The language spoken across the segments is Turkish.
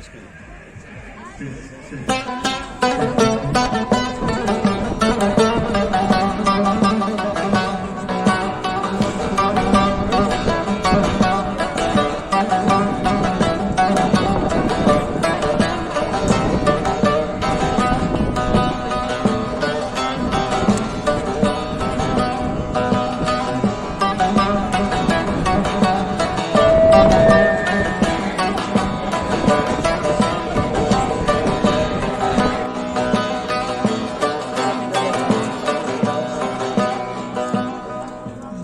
Thank you.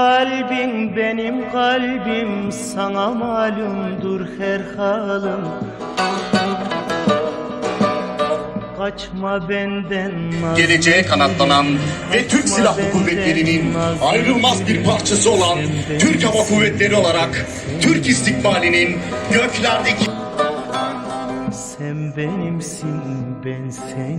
kalbin benim kalbim sana malumdur her halim Kaçma benden geleceğe kanatlanan ve Türk Silahlı Kuvvetleri'nin ayrılmaz bir parçası olan Türk Hava. Kuvvetleri olarak Türk istikbalinin göklerdeki Sen benimsin ben senin